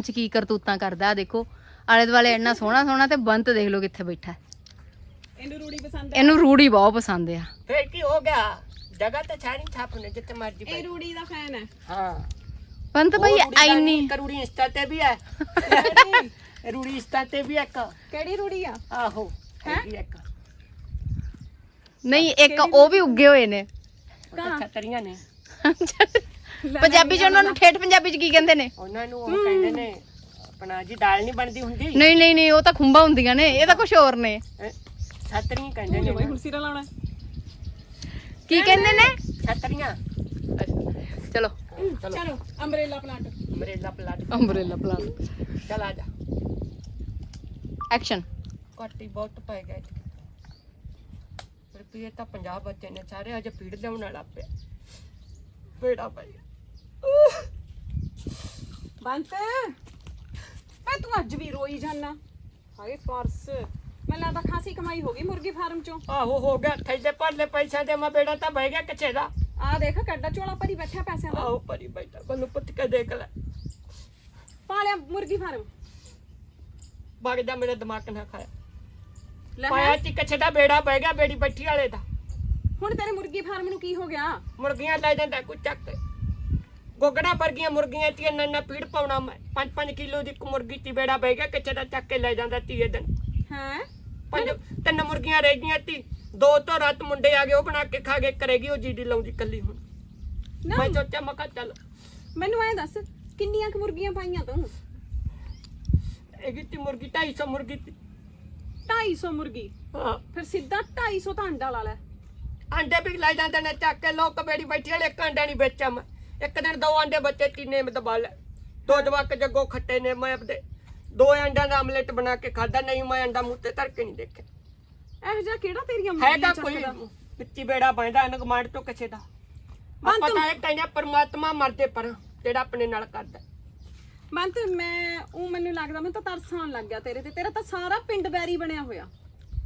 Time 'ਚ ਕੀ ਕਰਤੂਤਾਂ ਕਰਦਾ ਆ ਦੇਖੋ। ਆਲੇ ਦੁਆਲੇ ਇੰਨਾ ਸੋਹਣਾ ਸੋਹਣਾ ਤੇ ਬੰਤ ਦੇਖ ਲਓ ਕਿੱਥੇ ਬੈਠਾ। ਇਹਨੂੰ ਰੂੜੀ ਪਸੰਦ ਇਹਨੂੰ ਰੂੜੀ ਬਹੁਤ ਪਸੰਦ ਆ। ਫੇਰ ਕੀ ਹੋ ਗਿਆ? ਜਗ੍ਹਾ ਤਾਂ ਛਾਣੀ ਛਾਪਨੇ ਜਿੱਥੇ ਮਰਜ਼ੀ ਇਹ ਰੂੜੀ ਦਾ ਫੈਨ ਹੈ। ਹਾਂ। ਬੰਤ ਭਾਈ ਐਨੀ ਨਹੀਂ, ਇੱਕ ਰੂੜੀ ਇੰਸਟਾ ਤੇ ਵੀ ਹੈ। ਰੂੜੀ ਇੰਸਟਾ ਤੇ ਵੀ ਇੱਕ। ਕਿਹੜੀ ਰੂੜੀ ਆ? ਆਹੋ ਹੈਗੀ ਇੱਕ। ਨਹੀਂ ਇੱਕ ਉਹ ਵੀ ਉੱਗੇ ਹੋਏ ਨੇ। ਤਾਂ ਛਤਰੀਆਂ ਨੇ। ਪੰਜਾਬੀ 'ਚ ਉਹਨਾਂ ਨੂੰ ਠੇਠ ਪੰਜਾਬੀ 'ਚ ਕੀ ਕਹਿੰਦੇ ਨੇ? ਉਹਨਾਂ ਨੂੰ ਉਹ ਕਹਿੰਦੇ ਨੇ ਆਪਣਾ ਜੀ ਦਾਲ ਨਹੀਂ ਬਣਦੀ ਹੁੰਦੀ? ਨਹੀਂ ਨਹੀਂ ਨਹੀਂ ਉਹ ਤਾਂ ਖੁੰਬਾ ਹੁੰਦੀਆਂ ਨੇ ਇਹ ਤਾਂ ਕੁਝ ਹੋਰ ਨੇ। ਹੈਂ? ਛਤਰੀ ਕਹਿੰਦੇ ਨੇ। ਬਈ ਹੁਣ ਸਿਰਾ ਲਾਉਣਾ। ਕੀ ਕਹਿੰਦੇ ਨੇ? ਛਤਰੀਆਂ। ਚਲੋ। ਚਲੋ ਚਲੋ umbrella plant. Umbrella plant. Umbrella plant ਚਲ ਆ ਜਾ। ਐਕਸ਼ਨ ਕੋਟੀ ਬਹੁਤ ਪੈ ਗਿਆ ਰੁਪਏ ਤਾਂ 50 ਬੱਚੇ ਨੇ ਸਾਰੇ ਅਜੇ ਪੀੜ ਲਿਆਉਣ ਵਾਲਾ ਪਿਆ। ਬੇੜਾ ਪਈ ਬੰਤ ਏ ਤੂੰ ਅੱਜ ਵੀ ਰੋਈ ਜਾਨਾ। ਹਾਏ ਪਰਸ ਮੈਨੂੰ ਲੱਗਦਾ ਖਾਸੀ ਕਮਾਈ ਹੋ ਗਈ ਮੁਰਗੀ ਫਾਰਮ ਚੋਂ। ਆਹੋ ਹੋ ਗਿਆ ਥੈਲੇ ਭਰਲੇ ਪੈਸਿਆਂ ਦੇ ਮੈਂ ਬੇੜਾ ਤਾਂ ਬਹਿ ਗਿਆ ਕਿੱਥੇ ਦਾ? ਆ ਦੇਖ ਕੱਡਾ ਚੋਲਾ ਭਰੀ ਬੈਠਾ ਪੈਸਿਆਂ ਦਾ। ਆਹੋ ਪਰੀ ਬੈਠਾ ਮੈਨੂੰ ਪੁੱਤ ਕੇ ਦੇਖ ਲੈ। ਪਾਲਿਆ ਮੁਰਗੀ ਫਾਰਮ। ਵਗ ਜਾ ਮੇਰੇ ਦਿਮਾਗ ਨਾ ਖਾਇਆ। ਲੈ ਪਾਇਆ ਤੀ ਕਿੱਥੇ ਦਾ ਬੇੜਾ ਬਹਿ ਗਿਆ ਬੇੜੀ ਬੱਠੀ ਵਾਲੇ ਦਾ। ਹੁਣ ਤੇਰੇ ਮੁਰਗੀ ਫਾਰਮ ਨੂੰ ਕੀ ਹੋ ਗਿਆ? ਮੁਰਗੀਆਂ ਲੈ ਜਾਂਦਾ ਕੋਈ ਚੱਕ। ਕੇ। ਗੋਗੜਾ ਵਰਗੀਆਂ ਮੁਰਗੀਆਂ ਤੀ ਇੰਨਾ ਇੰਨਾ ਪੀੜ ਪਾਉਣਾ ਮੈਂ। 5-5 ਕਿਲੋ ਦੀ ਇੱਕ ਮੁਰਗੀ ਤੀ ਬੇੜਾ ਬਹਿ ਗਿਆ ਕਿੱਥੇ ਦਾ ਚੱਕ ਕੇ ਲੈ ਜਾਂਦਾ ਤੀਏ ਦਿਨ। ਹੈ? ਪੰਜ ਤਿੰਨ ਮੁਰਗੀਆਂ ਰਹਿ ਗਈਆਂ ਤੀ। ਦੋ ਤੋਂ ਰਾਤ ਮੁੰਡੇ ਆ ਗਏ ਉਹ ਬਣਾ ਕੇ ਖਾ ਕੇ ਕਰੇਗੀ ਉਹ ਜੀਡੀ ਲਾਉਂਦੀ ਕੱਲੀ ਹੁਣ। ਨਾ। ਮੈਂ ਸੋਚਿਆ ਮੈਂ ਕਿਹਾ ਚੱਲ। ਮੈਨੂੰ ਐ ਦੱਸ ਕਿੰਨੀਆਂ ਕੁ ਮੁਰਗੀਆਂ ਪਾਈਆਂ ਤੂੰ? ਇਹ ਤੀ ਮੁਰਗੀ 250 ਮੁਰਗੀ ਤੀ। 250 ਮੁਰਗੀ? ਹਾਂ। ਫਿਰ ਸਿੱਧਾ 250 ਤਾਂ ਅੰਡਾ ਲਾ ਲੈ। ਅੰਡੇ ਵੀ ਲੈ ਜਾਂਦੇ ਨੇ ਚੱਕ ਕੇ ਲੋਕ ਬੇੜੀ ਬੈਠੀ ਵਾਲੇ ਇੱਕ ਅੰਡਾ ਨਹੀਂ ਵੇਚਿਆ ਮੈਂ। ਇੱਕ ਦਿਨ ਦੋ ਅੰਡੇ ਬੱਚੇ ਤਿੰਨੇ ਮੈਂ ਦਬਾ ਲੈ ਦੋ ਜਵਾਕ ਜੱਗੋ ਖੱਟੇ ਨੇ ਮੈਂ ਆਪਦੇ ਦੋ ਅੰਡਿਆਂ ਦਾ ਆਮਲੇਟ ਬਣਾ ਕੇ ਖਾਦਾ ਨਹੀਂ ਮੈਂ ਅੰਡਾ ਮੂੰਹ ਤੇ ਧਰ ਕੇ ਨਹੀਂ ਦੇਖਿਆ। ਇਹ ਜਿਹਾ ਕਿਹੜਾ ਤੇਰੀਆਂ ਹੈਗਾ ਕੋਈ ਪਿੱਛੀ ਬੇੜਾ ਬੰਦਾ ਅਨਗਮਾਂਡ ਤੋਂ ਕਿਸੇ ਦਾ। ਪਤਾ ਹੈ ਕਹਿੰਦਾ ਪਰਮਾਤਮਾ ਮਰਦੇ ਪਰ ਜਿਹੜਾ ਆਪਣੇ ਨਾਲ ਕਰਦਾ ਮੰਤ ਮੈਂ ਉਹ ਮੈਨੂੰ ਲੱਗਦਾ ਮੈਨੂੰ ਤਾਂ ਤਰਸ ਆਉਣ ਲੱਗ ਗਿਆ ਤੇਰੇ ਤੇ। ਤੇਰਾ ਤਾਂ ਸਾਰਾ ਪਿੰਡ ਬੈਰੀ ਬਣਿਆ ਹੋਇਆ।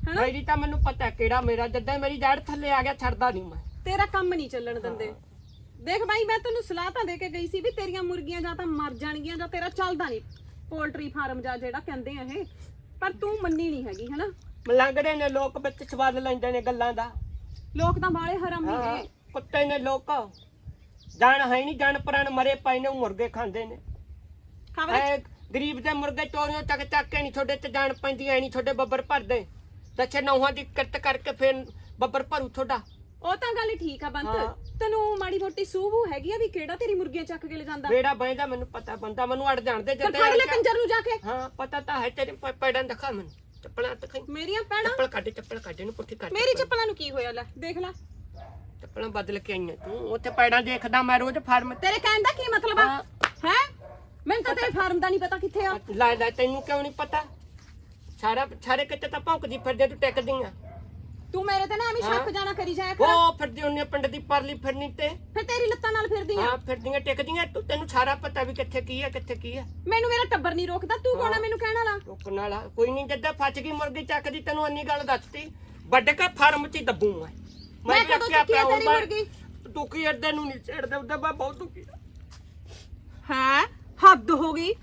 ਹਨਾ? ਮੇਰੀ ਤਾਂ ਮੈਨੂੰ ਪਤਾ ਕਿਹੜਾ ਮੇਰਾ ਜਦਾਂ ਮੇਰੀ ਜੜ ਥੱਲੇ ਆ ਗਿਆ ਛੱਡਦਾ ਨਹੀਂ ਮੈਂ। ਤੇਰਾ ਕੰਮ ਨਹੀਂ ਚੱਲਣ ਦਿੰਦੇ। ਦੇਖ ਬਾਈ ਮੈਂ ਤੈਨੂੰ ਸਲਾਹ ਤਾਂ ਦੇ ਕੇ ਗਈ ਸੀ ਵੀ ਤੇਰੀਆਂ ਮੁਰਗੀਆਂ ਜਾਂ ਤਾਂ ਮਰ ਜਾਣਗੀਆਂ ਜਾਂ ਤੇਰਾ ਚੱਲਦਾ ਨਹੀਂ। ਪੋਲਟਰੀ ਫਾਰਮ ਜਾਂ ਜਿਹੜਾ ਕਹਿੰਦੇ ਆ ਇਹ। ਪਰ ਤੂੰ ਮੰਨੀ ਨਹੀਂ ਹੈਗੀ ਹਨਾ? ਮਲੰਗੜੇ ਨੇ ਲੋਕ ਵਿੱਚ ਸਵਾਦ ਲੈਂਦੇ ਨੇ ਗੱਲਾਂ ਦਾ। ਲੋਕ ਤਾਂ ਬਾਲੇ ਹਰਾਮੀ ਹਾਂ, ਨੇ ਕੁੱਤੇ ਨੇ ਲੋਕ। ਜਾਣ ਹੈ ਨਹੀਂ ਜਾਣ ਪ੍ਰਾਣ ਮਰੇ ਪਏ ਨੇ ਉਹ ਮੁਰਗੇ ਖਾਂਦੇ ਨੇ। ਖਬਰ ਐ ਗਰੀਬ ਦੇ ਮੁਰਗੇ ਚੋਰੀਆਂ ਚੱਕ ਚੱਕ ਕੇ ਨਹੀਂ ਤੁਹਾਡੇ ਤੇ ਜਾਣ ਪੈਂਦੀ ਐ ਨਹੀਂ ਤੁਹਾਡੇ ਬੱਬਰ ਭਰਦੇ। ਦੱਛੇ ਨੌਹਾਂ ਦੀ ਕਿਰਤ ਕਰਕੇ ਫਿਰ ਬੱਬਰ ਭਰੂ ਤੁਹਾਡਾ। ਉਹ ਤਾਂ ਗੱਲ ਠੀਕ ਆ ਹਾਂ। ਬੰਤ ਤੈਨੂੰ ਮਾੜੀ ਮੋਟੀ ਸੂਬੂ ਹੈਗੀ ਆ ਵੀ ਕਿਹੜਾ ਤੇਰੀ ਮੁਰਗੀਆਂ ਚੱਕ ਕੇ ਲੈ ਜਾਂਦਾ ਬੇੜਾ ਬੈਂਦਾ ਮੈਨੂੰ ਪਤਾ ਬੰਦਾ ਮੈਨੂੰ ਅੜ ਜਾਣਦੇ ਫਿਰ ਫੜ ਲੈ ਕੰਜਰ ਨੂੰ ਜਾ ਕੇ। ਹਾਂ ਪਤਾ ਤਾਂ ਹੈ ਤੇਰੇ ਪ- ਪੈੜਾਂ ਦਿਖਾ ਮੈਨੂੰ। ਚੱਪਲਾਂ ਦਿਖਾਈ। ਮੇਰੀਆਂ ਪੈਣਾ ਚੱਪਲ ਕੱਢ ਚੱਪਲ ਕੱਢ ਇਹਨੂੰ ਪੁੱਠੀ ਕੱਢ। ਮੇਰੀ ਚੱਪਲਾਂ ਨੂੰ ਕੀ ਹੋਇਆ ਲੈ ਦੇਖ ਲੈ। ਚੱਪਲਾਂ ਬਦਲ ਕੇ ਆਈਆਂ ਤੂੰ ਉੱਥੇ ਪੈੜਾਂ ਦੇਖਦਾ ਮੈਂ ਰੋਜ਼ ਫਾਰਮ। ਤੇਰੇ ਕਹਿਣ ਦਾ ਕੀ ਮਤਲਬ ਆ? ਹਾਂ। ਮੈਨੂੰ ਤਾਂ ਤੇਰੇ ਫਾਰਮ ਦਾ ਨਹੀਂ ਪਤਾ ਕਿੱਥੇ ਆ। ਲੈ ਲੈ ਤੈਨੂੰ ਕਿਉਂ ਨਹੀਂ ਪਤਾ? ਸਾਰਾ ਸਾਰੇ ਕਿਤੇ ਤਾਂ ਭੌਂਕਦੀ ਫਿਰਦੇ ਤੂੰ ਟਿਕਦੀ ਆ ਤੂੰ ਮੇਰੇ ਤੇ ਨਾ ਐਵੇਂ ਸ਼ੱਕ ਹਾਂ। ਜਾਣਾ ਕਰੀ ਜਾਇਆ ਕਰ। ਉਹ ਫਿਰਦੀ ਉਹਨੇ ਪਿੰਡ ਦੀ ਪਰਲੀ ਫਿਰਨੀ ਤੇ। ਫਿਰ ਤੇਰੀ ਲੱਤਾਂ ਨਾਲ ਫਿਰਦੀ ਆ। ਹਾਂ ਫਿਰਦੀਆਂ ਟਿਕਦੀਆਂ। ਤੂੰ ਤੈਨੂੰ ਸਾਰਾ ਪਤਾ ਵੀ ਕਿੱਥੇ ਕੀ ਹੈ ਕਿੱਥੇ ਕੀ ਹੈ ਮੈਨੂੰ ਮੇਰਾ ਟੱਬਰ ਨਹੀਂ ਰੋਕਦਾ। ਤੂੰ ਕੌਣ ਆ ਮੈਨੂੰ ਕਹਿਣ ਵਾਲਾ? ਰੁਕਣ ਵਾਲਾ। ਕੋਈ ਨਹੀਂ ਜੱਦਾ ਫੱਚ ਗਈ ਮੁਰਗੀ ਚੱਕਦੀ ਤੈਨੂੰ ਅੰਨੀ ਗੱਲ ਦੱਸਤੀ। ਵੱਡ ਕੇ ਫਾਰਮ 'ਚ ਹੀ ਦੱਬੂ ਮੈਂ। ਮੈਂ ਵੀ ਕਦੋਂ ਅੱਕਿਆ ਚੱਕੀ ਆ ਪਿਆ ਤੇਰੀ ਹੁਣ ਮੁਰਗੀ? ਦੁਖੀ ਅੱਡੇ ਨੂੰ ਨਹੀਂ ਛੇੜਦੇ ਉਹਦਾ ਮੈਂ ਬਹੁਤ ਦੁਖੀ ਆ। ਹੈ? ਹੱਦ ਹੋ ਗਈ।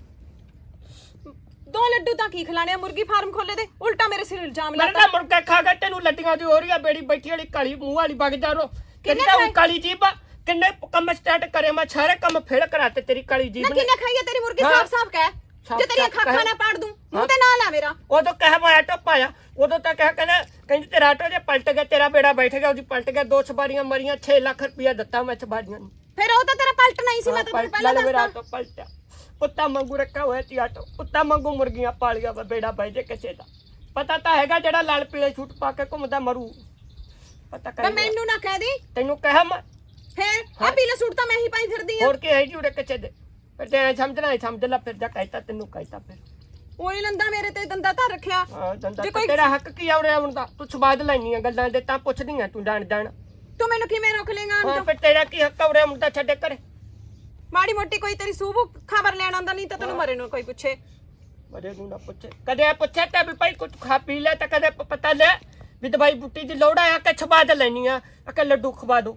ਦੋ ਲੱਡੂ ਤਾਂ ਕੀ ਖਿਲਾਣੇ ਆ? ਮੁਰਗੀ ਫਾਰਮ ਖੋਲੇ ਦੇ। ਉਲਟਾ ਮੇਰੇ ਸਿਰ ਇਲਜ਼ਾਮ ਮੇਰੇ ਲਾਤਾ। ਨਾਲ ਮੁਰਗਾ ਖਾ ਕੇ ਤੈਨੂੰ ਲੱਟੀਆਂ ਦੀ ਹੋ ਰਹੀ ਆ ਬੇੜੀ ਬੈਠੀ ਵਾਲੀ ਕਾਲੀ ਮੂੰਹ ਵਾਲੀ ਵਗ ਜਾ ਰੋ। ਕਿੰਨੇ ਕਿੰਨਾ? ਕਾਲੀ ਜੀਬ ਆ, ਕਿੰਨੇ ਕੰਮ ਸਟਾਰਟ ਕਰੇ ਮੈਂ? ਸਾਰੇ ਕੰਮ ਫੇਲ ਕਰਾਤੇ ਤੇਰੀ ਕਾਲੀ ਨਾ ਜੀਬ ਨੇ। ਕਿੰਨੇ ਖਾਈਏ ਤੇਰੀ ਮੁਰਗੀ? ਹਾਂ। ਸਾਫ਼ ਸਾਫ਼ ਕਹਿ। ਸਾਫ਼ ਜੇ ਤੇਰੀਆਂ ਸਾਫ਼ ਖਾਖਾਂ ਕਹਿ। ਨਾ ਪਾੜ ਦੂੰ ਮੂੰਹ ਤੇ ਨਾ ਲਾ ਮੇਰਾ। ਉਦੋਂ ਕਹਿ ਮੈਂ ਆਟੋ ਪਾਇਆ ਉਦੋਂ ਤਾਂ ਕਹਿ ਕਹਿੰਦਾ ਕਹਿੰਦੀ ਤੇਰਾ ਆਟੋ ਜੇ ਪਲਟ ਗਿਆ ਤੇਰਾ ਬੇੜਾ ਬੈਠ ਗਿਆ ਉਹਦੀ ਪਲਟ ਗਿਆ ਦੋ ਸਵਾਰੀਆਂ ਮਰੀਆਂ 6 ਲੱਖ ਰੁਪਇਆ ਦਿੱਤਾ ਮੈਂ ਸਵਾਰੀਆਂ ਨੂੰ। ਫਿਰ ਉਹ ਤਾਂ ਤੇਰਾ ਪਲਟਣਾ ਹੀ ਸੀ ਮੈਂ ਤਾਂ ਤੈਨੂੰ ਪਹਿਲਾਂ ਮੇਰਾ ਦੱਸਦਾ ਆਟੋ ਪਲਟਿਆ ਕੁੱਤਾ ਮੰਗੂ ਰੱਖਿਆ ਹੋਇਆ ਤੀ ਆਟੋ ਕੁੱਤਾ ਮੰਗੂ ਮੁਰਗੀਆਂ ਪਾਲੀਆਂ ਵਾ ਬੇੜਾ ਬਹਿ ਜੇ ਕਿਸੇ ਦਾ। ਪਤਾ ਤਾਂ ਹੈਗਾ ਜਿਹੜਾ ਲਾਲ ਪੀਲੇ ਛੂਟ ਪਾ ਕੇ ਘੁੰਮਦਾ ਮਰੂ। ਪਤਾ ਤੇ ਕਰ ਮੈਨੂੰ ਨਾ ਕਹਿ ਦੀ। ਤੈਨੂੰ ਕਹਿਆ ਮੈਂ। ਫਿਰ ਆ ਪੀਲਾ ਸੂਟ ਤਾਂ ਮੈਂ ਹੀ ਪਾਈ ਫਿਰਦੀ ਆ ਹੋਰ ਕੀ ਹੈ ਜੀ ਉਰੇ ਦੇ। ਫਿਰ ਤੇ ਐਂ ਸਮਝਣਾ ਐਂ ਸਮਝ ਲੈ ਫਿਰ ਜਾ ਕਹਿਤਾ ਤੈਨੂੰ ਕਹਿਤਾ ਫਿਰ। ਉਹੀ ਲੰਦਾ ਮੇਰੇ ਤੇ ਦੰਦਾ ਧਰ ਰੱਖਿਆ। ਹਾਂ ਦੰਦਾ ਤੇਰਾ ਹੱਕ ਕੀ ਆ ਉਰੇ ਆਉਣ ਦਾ? ਤੂੰ ਸਵਾਦ ਲੈਣੀਆਂ ਗੱਲਾਂ ਦੇ ਤਾਂ ਪੁੱਛਦੀਆਂ ਤੂੰ ਜਾਣ ਜਾਣ ਤੂੰ ਮੈਨੂੰ ਕਿਵੇਂ ਰੋਕ ਲੇਗਾ ਹਾਂ ਫਿਰ ਤੇਰਾ ਕੀ ਹੱਕ ਆ ਉਰੇ ਆਉਣ ਦਾ? ਛੱਡੇ ਕਰੇ ਮਾੜੀ ਮੋਟੀ ਕੋਈ ਤੇਰੀ ਸੂਬੂ ਖਬਰ ਲੈਣ ਆਉਂਦਾ ਨਹੀਂ ਤਾਂ ਤੈਨੂੰ ਮਰੇ ਨੂੰ ਕੋਈ ਪੁੱਛੇ। ਮਰੇ ਨੂੰ ਨਾ ਪੁੱਛੇ। ਕਦੇ ਪੁੱਛੇ ਤਾਂ ਵੀ ਭਾਈ ਕੁਝ ਖਾ ਪੀ ਲੈ ਤਾਂ ਕਦੇ ਪਤਾ ਲੈ ਵੀ ਦਵਾਈ ਬੁੱਟੀ ਦੀ ਲੋੜ ਆ ਕਿ ਛਵਾ ਦੇ ਲੈਣੀ ਆ ਕਿ ਲੱਡੂ ਖਵਾ ਦੋ।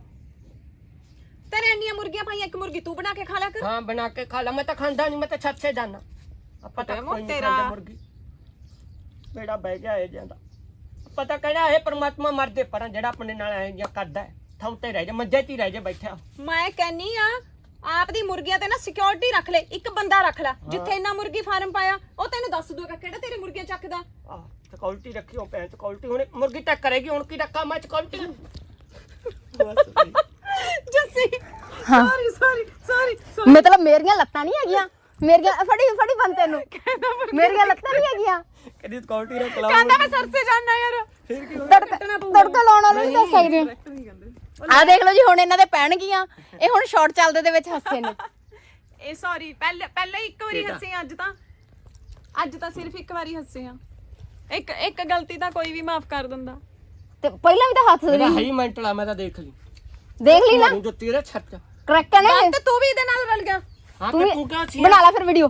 ਤੇਰੇ ਇੰਨੀਆਂ ਮੁਰਗੀਆਂ ਭਾਈ ਇੱਕ ਮੁਰਗੀ ਤੂੰ ਬਣਾ ਕੇ ਖਾ ਲਿਆ ਕਰ। ਹਾਂ ਬਣਾ ਕੇ ਖਾ ਲਾ ਮੈਂ ਤਾਂ ਖਾਂਦਾ ਨਹੀਂ ਮੈਂ ਤਾਂ ਛੱਤ ਸੇ ਜਾਣਾ ਆਪਾਂ ਤਾਂ ਕੋਈ ਨਹੀਂ ਖਾਂਦਾ ਮੁਰਗੀ। ਬੇੜਾ ਬਹਿ ਗਿਆ ਇਹ ਜਾਂਦਾ ਪਤਾ ਕਿਹੜਾ ਇਹ ਪਰਮਾਤਮਾ ਮਰਦੇ ਪਰਾਂ ਜਿਹੜਾ ਆਪਣੇ ਨਾਲ ਐਂ ਜਾਂ ਕਰਦਾ ਥੌਂ ਤੇ ਰਹਿ ਜਾ ਮੱਝੇ ਤੇ ਰਹਿ ਜਾ ਬੈਠਾ। ਮੈਂ ਕਹਿੰਨੀ ਆ ਆਪ ਦੀ ਮੁਰਗੀਆਂ ਤੇ ਨਾ ਸਿਕਿਉਰਿਟੀ ਰੱਖ ਲੈ ਇੱਕ ਬੰਦਾ ਰੱਖ ਲੈ। ਜਿੱਥੇ ਇੰਨਾ ਮੁਰਗੀ ਫਾਰਮ ਪਾਇਆ ਉਹ ਤੈਨੂੰ ਦੱਸ ਦੂਗਾ ਕਿਹੜਾ ਤੇਰੀ ਮੁਰਗੀਆਂ ਚੱਕਦਾ। ਆ ਸਿਕਿਉਰਿਟੀ ਰੱਖੀ ਹੋ ਪੈਂ ਸਿਕਿਉਰਿਟੀ ਹੁਣ ਮੁਰਗੀ ਟੱਕ ਕਰੇਗੀ ਹੁਣ ਕੀ ਰੱਖਾਂ ਮੈਂ security Jassi sorry sorry sorry ਮਤਲਬ ਮੇਰੀਆਂ ਲੱਤਾਂ ਨਹੀਂ ਹੈਗੀਆਂ? ਮੇਰੀਆਂ ਫੜੀ ਫੜੀ ਬੰਦ ਤੈਨੂੰ। ਮੇਰੀਆਂ ਲੱਤਾਂ ਨਹੀਂ ਹੈਗੀਆਂ? ਕਦੀ ਸਿਕਿਉਰਿਟੀ ਰੱਖ ਲਾ ਕਹਿੰਦਾ ਮੈਂ ਸਰ ਸੇ ਜਾਣਾ ਯਾਰ। ਤੜਕਾ ਤੜਕਾ ਲਾਉਣ ਵਾਲੇ ਨਹੀਂ। ਦੱਸ ਸਕਦੇ ਆ ਦੇਖ ਲਓ ਜੀ ਹੁਣ ਇਹਨਾਂ ਦੇ ਪੈਣਗੀਆਂ ਇਹ ਹੁਣ ਸ਼ਾਰਟ ਚੱਲਦੇ ਦੇ ਵਿੱਚ ਹੱਸੇ ਨੇ। ਇਹ ਸੌਰੀ ਪਹਿਲੇ ਪਹਿਲੇ ਇੱਕ ਵਾਰੀ ਹੱਸੇ ਆ, ਅੱਜ ਤਾਂ ਅੱਜ ਤਾਂ ਸਿਰਫ ਇੱਕ ਵਾਰੀ ਹੱਸੇ ਆ। ਇੱਕ ਇੱਕ ਗਲਤੀ ਤਾਂ ਕੋਈ ਵੀ ਮਾਫ ਕਰ ਦਿੰਦਾ। ਤੇ ਪਹਿਲਾਂ ਵੀ ਤਾਂ ਹੱਸ ਮੇਰਾ ਹੈ ਹੀ ਮੈਂਟਲ ਆ ਮੈਂ ਤਾਂ ਦੇਖ ਲਈ। ਦੇਖ ਲਈ ਨਾ। ਮਾਰੂ ਜੋ। ਤੇਰੇ ਛੱਤ ਕਰੈਕਟ ਨੇ ਤੇ ਤੂੰ ਵੀ ਇਹਦੇ ਨਾਲ ਰਲ ਗਿਆ। ਹਾਂ ਤੂੰ ਤੇ ਤੂੰ ਕਿਆ ਸੀ ਬਣਾ ਲੈ ਫਿਰ ਵੀਡੀਓ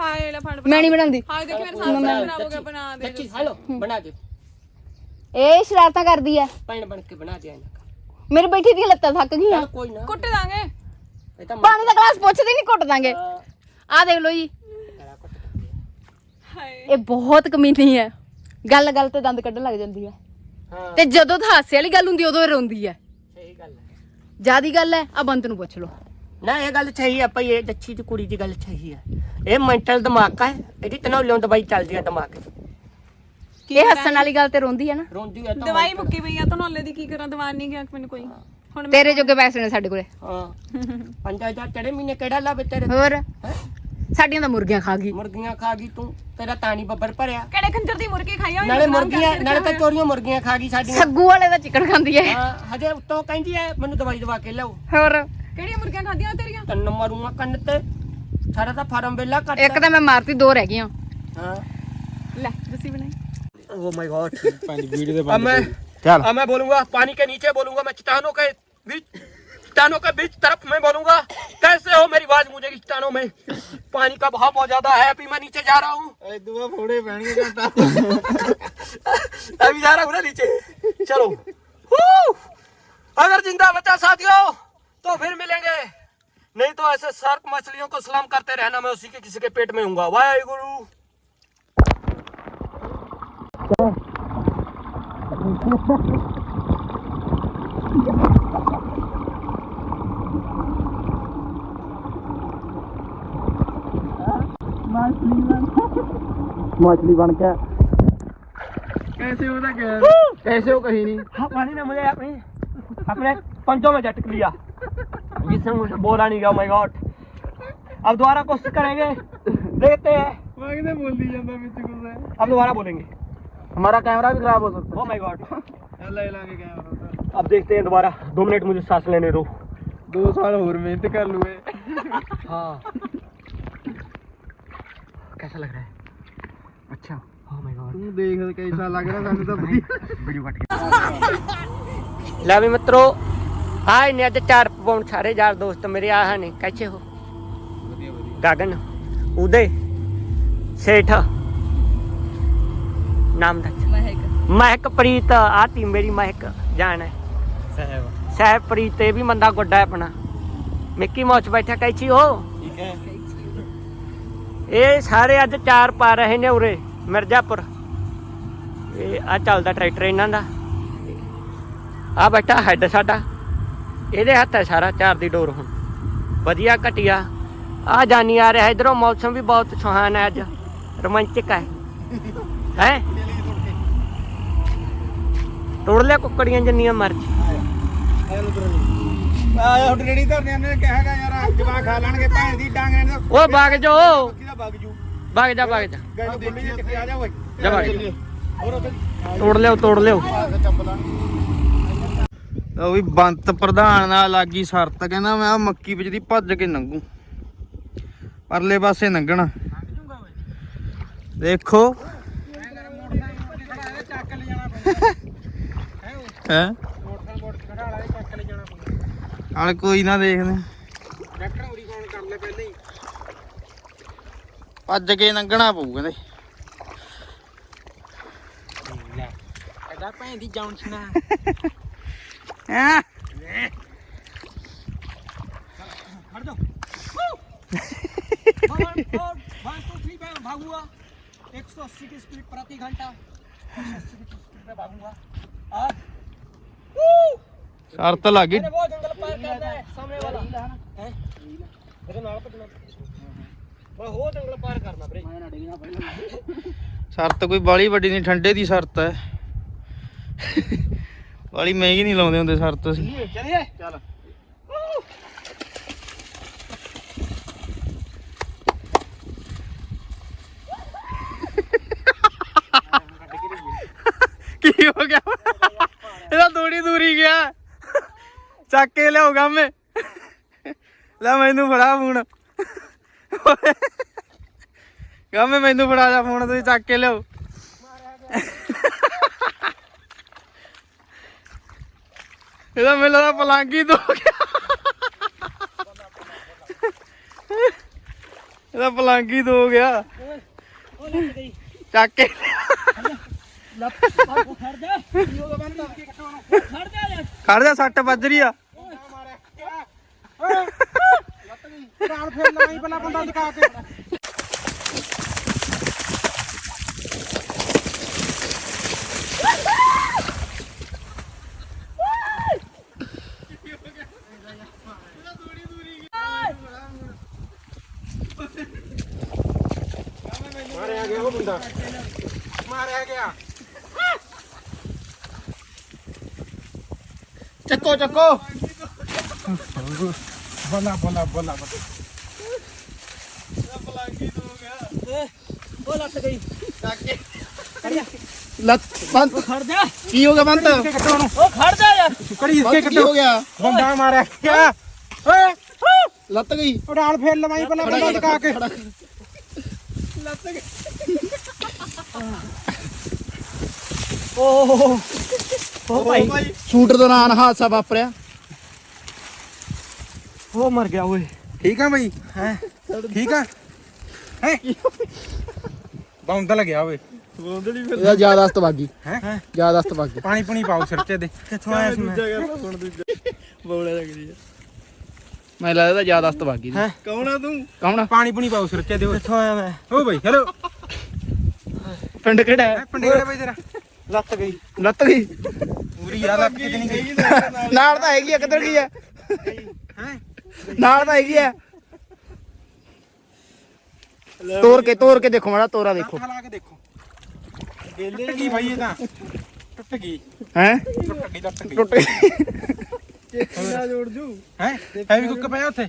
ਹਾਏ ਲੈ ਫੜ ਮੈਂ ਨਹੀਂ ਬਣਾਉਂਦੀ। ਹਾਏ ਦੇਖ ਮੇਰੇ ਸਾਹਮਣੇ ਬਣਾਵੋਗਾ ਬਣਾ ਦੇ ਸੱਚੀ ਹੈਲੋ ਬਣਾ ਦੇ ਇਹ ਸ਼ਰਾਰਤਾਂ ਕਰਦੀ ਐ। ਪੈਣ ਬਣ ਕੇ ਬਣਾ ਦੇ ਇਹਨਾਂ। ਦਾ ਮੇਰੇ ਬੈਠੀ ਦੀਆਂ ਲੱਤਾਂ ਥੱਕ ਗਈਆਂ। ਚੱਲ ਕੋਈ ਨਾ। ਕੁੱਟ ਦਾਂਗੇ। ਇਹ ਤਾਂ ਪਾਣੀ ਦਾ ਗਲਾਸ ਪੁੱਛਦੇ ਨਹੀਂ ਘੁੱਟ ਦਾਂਗੇ। ਹਾਂ, ਆ ਦੇਖ ਲਓ ਜੀ। ਤੇਰਾ ਕੁੱਟ ਦਿੰਦੇ ਆ। ਹਾਏ। ਇਹ ਬਹੁਤ ਕਮੀਨੀ ਹੈ। ਗੱਲ ਗੱਲ ਤੇ ਦੰਦ ਕੱਢਣ ਲੱਗ ਜਾਂਦੀ ਹੈ। ਹਾਂ। ਤੇ ਜਦੋਂ ਤਾਂ ਹਾਸੇ ਵਾਲੀ ਗੱਲ ਹੁੰਦੀ ਉਦੋਂ ਇਹ ਰੋਂਦੀ ਹੈ। ਸਹੀ ਗੱਲ ਹੈ। ਜਿਆਦੀ ਗੱਲ ਹੈ ਆ ਬੰਤ ਨੂੰ ਪੁੱਛ ਲਓ। ਨਾ ਇਹ ਗੱਲ ਸਹੀ ਹੈ ਭਈ ਇਹ ਦੱਛੀ ਦੀ ਕੁੜੀ ਦੀ ਗੱਲ ਸਹੀ ਹੈ। ਇਹ ਮੈਂਟਲ ਦਿਮਾਗ ਹੈ ਇਹਦੀ ਤਨੌਲਿਓਂ ਦਵਾਈ ਚੱਲਦੀ ਹੈ ਦਿਮਾਗ 'ਚ। ਇਹ ਹੱਸਣ ਵਾਲੀ ਗੱਲ ਤੇ ਰੋਂਦੀ ਹੈ ਨਾ। ਰੋਂਦੀ ਹੈ ਤਾਂ ਦਵਾਈ ਮੁੱਕੀ ਪਈ ਆ ਤੁਹਾਨੂੰ ਹਲੇ ਦੀ ਕੀ ਕਰਾਂ ਦਵਾ ਨਹੀਂ ਗਿਆ ਮੈਨੂੰ ਕੋਈ। ਹੁਣ ਤੇਰੇ ਜੋਗੇ ਪੈਸੇ ਨੇ ਸਾਡੇ ਕੋਲੇ। ਹਾਂ। 5000 ਚੜੇ ਮਹੀਨੇ ਕਿਹੜਾ ਲਾਵੇ ਤੇਰੇ? ਹੋਰ? ਸਾਡੀਆਂ ਤਾਂ ਮੁਰਗੀਆਂ ਖਾ ਗਈ। ਮੁਰਗੀਆਂ ਖਾ ਗਈ ਤੂੰ। ਤੇਰਾ ਤਾਣੀ ਬੱਬਰ ਭਰਿਆ। ਕਿਹੜੇ ਖੰਜਰ ਦੀ ਮੁਰਗੀ ਖਾਈ ਹੋਈ ਨਾਲੇ ਮੁਰਗੀਆਂ ਨਾਲੇ ਤਾਂ ਚੋਰੀਆਂ ਮੁਰਗੀਆਂ ਖਾ ਗਈ ਸਾਡੀਆਂ। ਸੱਗੂ ਵਾਲੇ ਦਾ ਚਿਕਨ ਖਾਂਦੀ ਹੈ ਹਾਂ ਹਜੇ ਉੱਤੋਂ ਕਹਿੰਦੀ ਐ ਮੈਨੂੰ ਦਵਾਈ ਦਵਾ ਕੇ ਲਿਆਓ। ਹੋਰ? ਕਿਹੜੀਆਂ ਮੁਰਗੀਆਂ ਖਾਧੀਆਂ ਤੇਰੀਆਂ? ਤੈਨੂੰ ਮਾਰੂੰਗਾ ਕੰਨ ਤੇ। ਸਾਰਾ ਤਾਂ ਫਾਰਮ ਵੇਲਾ ਕੱਟ ਇੱਕ ਤਾਂ ਮੈਂ ਮਾਰਤੀ ਦੋ ਰਹਿ ਗਈਆਂ। ਹਾਂ। ਲੈ Oh माय गॉड अब मैं अब मैं बोलूँगा पानी के नीचे बोलूँगा मैं चट्टानों के बीच चट्टानों के बीच तरफ़ मैं बोलूँगा कैसे हो मेरी आवाज़ मुझे चट्टानों में? पानी का बहाव बहुत ज़्यादा है अभी मैं नीचे जा रहा हूँ। अभी जा रहा ना नीचे। चलो। अगर ज़िंदा बचा साथियों तो फिर मिलेंगे। नहीं तो ऐसे सर्प मछलियों को सलाम करते रहना मैं उसी के किसी के पेट में हूँ वाहे गुरु माछली बन के कैसे हो गया कैसे हो कहीं नहीं हमारी ने मुझे अपनी अपने पंचों में झटक लिया जिससे मुझे बोला नहीं गया माय गॉड अब दोबारा कोशिश करेंगे देखते हैं बोल दी जाता अब दोबारा बोलेंगे हमारा कैमरा भी खराब हो सकता ओ माय गॉड है ਲੈ ਲਾਂਗੇ ਕੈਮਰਾ अब देखते हैं दोबारा दो मिनट मुझे सांस लेने दो ਦੋ ਸਾਲ ਹੋਰ ਮਿਹਨਤ ਕਰ ਲੂਏ हाँ कैसा लग रहा है अच्छा ओ माय गॉड ਤੂੰ ਦੇਖ ਕਿਹਦਾ ਲੱਗ ਰਿਹਾ ਸਾਨੂੰ ਤਾਂ ਵਧੀਆ ਵੀਡੀਓ ਕੱਟ ਕੇ ਲੈ ਵੀ ਮਿੱਤਰੋ ਆਏ ਨੇ ਅੱਜ ਚਾਰ ਪੌਣ ਸਾਰੇ ਯਾਰ ਦੋਸਤ ਮੇਰੇ ਆਹ ਨੇ ਕੈਸੇ ਹੋ ਵਧੀਆ ਵਧੀਆ ਗਗਨ ਉਦੇ ਸੇਠ ਨਾਮ ਦੱਸ ਮਹਿਕ। ਮਹਿਕ ਪ੍ਰੀਤ ਆਤੀ ਮੇਰੀ ਮਹਿਕ ਜਾਣ ਹੈ। ਸਹਿਬ। ਸਹਿਬ ਪ੍ਰੀਤ ਇਹ ਵੀ ਬੰਦਾ ਗੁੱਡਾ ਹੈ ਆਪਣਾ। ਮਿੱਕੀ ਮੌਚ ਬੈਠਾ ਕੈਚੀ ਹੋ ਠੀਕ ਹੈ। ਇਹ ਸਾਰੇ ਅੱਜ ਚਾਰ ਪਾ ਰਹੇ ਨੇ ਉਰੇ ਮਿਰਜ਼ਾਪੁਰ। ਇਹ ਆ ਚੱਲਦਾ ਟਰੈਕਟਰ ਇਹਨਾਂ ਦਾ। ਆ ਬੈਠਾ ਹੈਡ ਸਾਡਾ। ਇਹਦੇ ਹੱਥ ਹੈ ਸਾਰਾ ਚਾਰ ਦੀ ਡੋਰ ਹੁਣ। ਵਧੀਆ ਘਟਿਆ। ਆ ਜਾਨੀ ਆ ਰਿਹਾ ਇਧਰੋਂ ਮੌਸਮ ਵੀ ਬਹੁਤ ਸੁਹਾਣਾ ਹੈ ਅੱਜ। ਰੋਮਾਂਚਿਕ ਹੈ। ਹੈ? ਤੋੜ ਲਿਆ ਕੁੱਕੜੀਆਂ ਜਿੰਨੀਆਂ ਮਰਜ਼ੀ। ਆਇਆ ਹੁਣ ਰੇੜੀ ਧਰਨੇ ਨੇ ਕਿਹਾਗਾ ਯਾਰ ਜਵਾ ਖਾ ਲੈਣਗੇ ਭੈਣ ਦੀ ਡਾਂਗ ਨੇ ਓਏ ਵਗ ਜੋ। ਵਗ ਜੂ ਵਗ ਜਾ। ਵਗ ਜਾ ਗੱਲ ਦੇਖੀ ਕਿੱਥੇ ਆ ਜਾ। ਓਏ ਜਾ ਵਗ ਤੋੜ ਲਿਓ ਤੋੜ ਲਿਓ ਉਹ ਵੀ ਬੰਤ ਪ੍ਰਧਾਨ ਨਾਲ ਲੱਗੀ ਸ਼ਰਤ, ਕਹਿੰਦਾ ਮੈਂ ਆ ਮੱਕੀ ਵਿੱਚ ਦੀ ਭੱਜ ਕੇ ਨੰਗੂ। ਪਰਲੇ ਪਾਸੇ ਨੰਗਣਾ। ਦੇਖੋ। ਹੈ? ਮੋਟਰਸਾਈਕਲ ਕੋਟ ਚ ਖੜਾ ਵਾਲਾ ਚੱਕ ਲੈ ਜਾਣਾ ਪਊਗਾ ਹਲ ਕੋਈ ਨਾ ਦੇਖਦੇ ਡਾਕਟਰ ਉਰੀ ਫੋਨ ਕਰ ਲੈ ਪਹਿਲਾਂ ਹੀ। ਭੱਜ ਕੇ ਲੰਘਣਾ ਪਊ ਕਹਿੰਦੇ। ਲੈ ਇਹਦਾ ਭੈਣ ਦੀ ਜਾਉਣ ਚ ਨਾ ਹੈਂ? ਖੜ ਜਾ। वन टू थ्री वो जंगल पार कर दिया है सामने वाला है मेरे नाल भजना मैं वो जंगल पार करना वीरे मैं ना डिगना पड़ेगा ਸ਼ਰਤ ਕੋਈ ਬਾਲੀ ਵੱਡੀ ਨਹੀਂ ਠੰਡੇ ਦੀ ਸ਼ਰਤ ਹੈ ਬਾਲੀ ਮਹਿੰਗੀ ਨਹੀਂ ਲਾਉਂਦੇ ਹੁੰਦੇ ਸ਼ਰਤ ਅਸੀਂ चलिए चल ਚੱਕ ਕੇ ਲਿਆਉਗਾ ਮੈਂ ਲੈ ਮੈਨੂੰ ਫੜਾ ਫੋਨ ਗਾਮੇ ਮੈਨੂੰ ਫੜਾ ਜਾ ਫੋਨ ਤੁਸੀਂ ਚੱਕ ਕੇ ਲਿਆਓ ਇਹਦਾ ਮੇਲਾ ਦਾ ਪਲੰਗੀ ਦੋ ਗਿਆ ਇਹਦਾ ਪਲੰਗੀ ਦੋ ਗਿਆ ਚੱਕ ਕੇ ਖੜ ਜਾ ਸੱਟ ਵੱਜ ਰਹੀ ਆ ਨਾਲ ਫੇਰ ਲਵਾਈ ਪਹਿਲਾਂ ਬੰਦਾ ਦਿਖਾ ਕੇ। ਮਾਰਿਆ ਗਿਆ ਉਹ ਬੰਦਾ ਮਾਰਿਆ ਗਿਆ। ਚੱਕੋ ਚੱਕੋ। ਬੋਲਾ ਬੋਲਾ ਬੋਲਾ ਉਹ ਲੱਤ ਗਈ ਲੱਤ ਬੰਦ ਖੜ ਜਾ। ਕੀ ਹੋ ਗਿਆ ਬੰਦ? ਉਹ ਖੜ ਜਾ ਯਾਰ। ਕੜੀ ਇਸਕੇ ਕੀ ਹੋ ਗਿਆ? ਬੰਦਾ ਓਏ। ਲੱਤ ਗਈ। ਉਡਾਲ ਫੇਰ ਲਵਾਈ ਪਹਿਲਾਂ ਬੰਦਾ ਦਿਖਾ ਕੇ। ਓਹ। ਓ ਭਾਈ। ਸ਼ੂਟਰ ਦੌਰਾਨ ਹਾਦਸਾ ਵਾਪਰਿਆ। ਉਹ ਮਰ ਗਿਆ ਓਏ। ਠੀਕ ਆ ਬਈ? ਹੈ। ਠੀਕ ਆ? ਹੈ? ਬੌਂਦਲ ਗਿਆ ਓਏ। ਇਹਦਾ ਯਾਦਾਸ਼ਤ ਬਾਗੀ। ਹੈ? ਯਾਦਾਸ਼ਤ ਬਾਗੀ। ਪਾਣੀ ਪੁਣੀ ਪਾਓ ਸਿਰ ਤੇ ਦੇ। ਕਿੱਥੋਂ ਆਇਆ ਸੀ ਮੈਂ? ਬੋਲਾ ਲੱਗਦੀ ਆ। ਮੈਂ ਲੱਗਦਾ ਯਾਦਾਸ਼ਤ ਬਾਗੀ ਦੀ ਹੈਂ? ਕੌਣ ਆ ਤੂੰ? ਕੌਣ ਆ? ਪਾਣੀ ਪੁਣੀ ਪਾਓ ਸਿਰ ਤੇ ਦੇ ਕਿੱਥੋਂ ਆਇਆ ਮੈਂ? ਓ ਬਈ ਹੈਲੋ ਪਿੰਡ ਕਿਹੜਾ ਹੈ ਪਿੰਡੇ ਕਿਹੜਾ ਬਈ ਤੇਰਾ? ਲੱਤ ਗਈ। ਲੱਤ ਗਈ? ਪੂਰੀ ਯਾਦ ਆ ਕਿਤੇ ਨਹੀਂ ਗਈ। ਨਾਲ ਤਾਂ ਹੈਗੀ ਆ ਕਿੱਧਰ ਗਈ ਆ? ਹੈ? ਨਾਲ ਤਾਂ ਹੈਗੀ ਆ। ਤੋੜ ਕੇ ਤੋੜ ਕੇ ਦੇਖੋ ਮਾੜਾ ਤੋਰਾ ਦੇਖੋ। ਲਾ ਕੇ ਦੇਖੋ। ਟੁੱਟ ਗਈ ਭਾਈ ਇਹ ਤਾਂ। ਟੁੱਟ ਗਈ। ਹੈ? ਟੁੱਟ ਗਈ ਟੁੱਟ ਗਈ। ਟੁੱਟ ਗਈ। ਜੋੜ ਜੂ? ਹੈ? ਹੈਵੀ ਕੁੱਕ ਪਿਆ ਉੱਥੇ?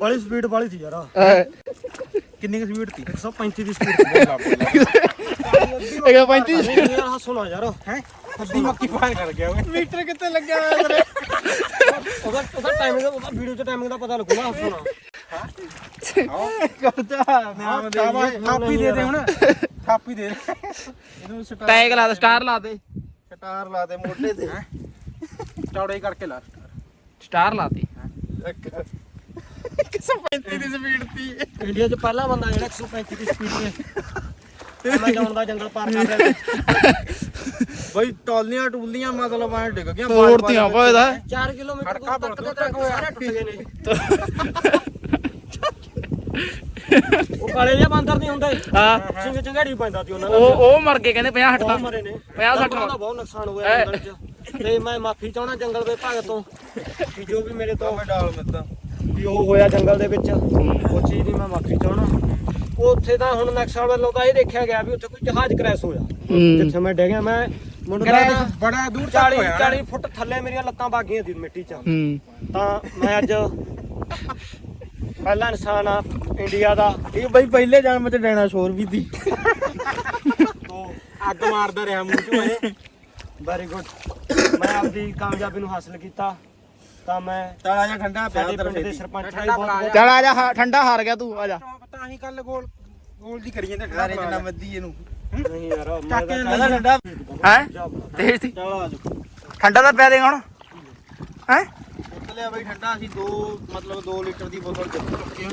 ਬੜੀ ਸਪੀਡ ਵਾਲੀ ਸੀ ਯਾਰ ਕਿੰਨੀ ਕੁ ਸਪੀਡ ਸੀ? 135 ਦੀ ਸਪੀਡ ਇਹ 35 ਯਾਰ ਹੱਸੋ ਨਾ ਯਾਰ ਹੈ? ਅੱਧੀ ਮੱਕੀ ਪਾਰ ਕਰ ਗਿਆ ਓਏ। ਮੀਟਰ ਕਿੱਥੇ ਲੱਗਿਆ ਹੋਇਆ ਤੇਰੇ? ਉਹਦਾ ਉਹਦਾ ਟਾਈਮਿੰਗ ਦਾ ਉਹਦਾ ਵੀਡੀਓ ਚ ਟਾਈਮਿੰਗ ਦਾ ਪਤਾ ਲੱਗੂਗਾ ਹੱਸੋ ਨਾ ਨਾਮ ਦੇ ਥਾਪੀ ਦੇ ਦੇ ਹੁਣ। ਥਾਪੀ ਦੇ ਦੇ। ਇਹਨੂੰ ਸਟਾਰ ਟੈਗ ਲਾ ਦੇ ਸਟਾਰ ਲਾ ਦੇ। ਸਟਾਰ ਲਾ ਦੇ ਮੋਢੇ ਤੇ। ਚੌੜਾ ਕਰਕੇ ਲਾ ਸਟਾਰ ਲਾ ਦੇ। ਇੰਡੀਆ ਚ ਪਹਿਲਾ ਬੰਦਾ ਜਿਹੜਾ 135 ਦੀ ਸਪੀਡ ਤੇ। ਮੈਂ ਜਾਣਦਾ ਜੰਗਲ ਪਾਰ ਕਰ ਰਿਹਾ ਬਈ ਟੋਲੀਆਂ ਟੂਲੀਆਂ ਮਤਲਬ ਐ ਡਿੱਗ ਗਿਆ ਤੋੜਤੀਆਂ ਪਾ ਇਹਦਾ। 4 ਕਿਲੋਮੀਟਰ ਦੂਰ ਤੱਕ ਦੇ ਸਾਰੇ ਟੁੱਟ ਗਏ ਨੇ। ਉਹ ਕਾਲੇ ਜਿਹਾ ਬਾਂਦਰ ਨਹੀਂ ਹੁੰਦੇ। ਹਾਂ। ਸਿੰਘ ਚੰਗਾੜੀ ਪੈਂਦਾ ਸੀ ਉਹਨਾਂ ਦਾ। ਉਹ ਉਹ ਮਰ ਗਏ ਕਹਿੰਦੇ 50 ਬਹੁਤ 60 ਮਰੇ ਨੇ। 50 60 ਦਾ ਬਹੁਤ ਨੁਕਸਾਨ ਹੋਇਆ ਜੰਗਲ 'ਚ। ਤੇ ਮੈਂ ਮਾਫੀ ਚਾਹਣਾ ਜੰਗਲ ਵਿਭਾਗ ਤੋਂ ਕਿ ਜੋ ਵੀ ਮੇਰੇ ਤੋਂ ਮੈਂ ਡਾਲ ਮਿੱਦਾਂ ਵੀ ਉਹ ਹੋਇਆ ਜੰਗਲ ਦੇ ਵਿੱਚ। ਉਹ ਚੀਜ਼ ਦੀ ਮੈਂ ਮਾਫੀ ਚਾਹਣਾ ਉਹ ਉੱਥੇ ਤਾਂ ਹੁਣ ਨਕਸ਼ਾ ਵੱਲੋਂ ਤਾਂ ਇਹ ਦੇਖਿਆ ਗਿਆ ਵੀ ਉੱਥੇ ਕੋਈ ਜਹਾਜ਼ ਕ੍ਰੈਸ਼ ਹੋਇਆ। ਜਿੱਥੇ ਮੈਂ ਡਿੱਗਿਆ ਮੈਂ ਮੈਨੂੰ ਲੱਗਦਾ ਬੜਾ ਦੂਰ ਤੱਕ 40 ਹੋਇਆ ਨਾ। 40 ਫੁੱਟ ਥੱਲੇ ਮੇਰੀਆਂ ਲੱਤਾਂ ਬਾਗੀਆਂ ਸੀ ਮਿੱਟੀ 'ਚ। ਹੂੰ। ਤਾਂ ਮੈਂ ਅੱਜ ਪਹਿਲਾ ਇਨਸਾਨ ਆ ਇੰਡੀਆ ਦਾ। ਇਹ ਬਈ ਪਹਿਲੇ ਜਨਮ ਚ ਡਾਇਨਾਸੌਰ ਵੀ ਸੀ। ਤੋਂ ਅੱਗ ਮਾਰਦਾ ਰਿਹਾ ਮੂੰਹ ਚੋਂ ਇਹ। ਵੈਰੀ ਗੁੱਡ ਮੈਂ ਆਪਦੀ ਕਾਮਯਾਬੀ ਨੂੰ ਹਾਸਲ ਕੀਤਾ। ਤਾਂ ਮੈਂ ਜਾਂ ਠੰਡਾ ਪਿਆ ਸਾਡੇ ਉਧਰ ਪਿੰਡ ਦੇ ਸਰਪੰਚ ਨੇ ਠੰਡਾ ਬਹੁਤ ਬਹੁਤ ਚੱਲ ਆ ਜਾ ਹਾ- ਠੰਡਾ ਹਾਰ ਗਿਆ ਤੂੰ ਆ ਜਾ। ਤਾਂ ਹੀ ਕੱਲ ਗੋਲ ਗੋਲ ਦੀ ਕਰੀ ਜਾਂਦੇ ਠੰਡਾ ਜਿੰਨਾ ਮੱਦੀ ਇਹਨੂੰ। ਨਹੀਂ ਯਾਰ ਚੱਕ ਕੇ ਠੰਡਾ। ਹੈ? ਤੇਜ਼ ਸੀ? ਚਲੋ ਆਜੋ ਠੰਡਾ ਤਾਂ ਪਿਆ ਦੇਗਾ ਹੁਣ। ਹੈ? ਲਿਆ ਬਈ ਠੰਡਾ ਅਸੀਂ ਦੋ ਮਤਲਬ 2 ਲੀਟਰ ਦੀ ਬੋਤਲ ਦਿੱਤੀ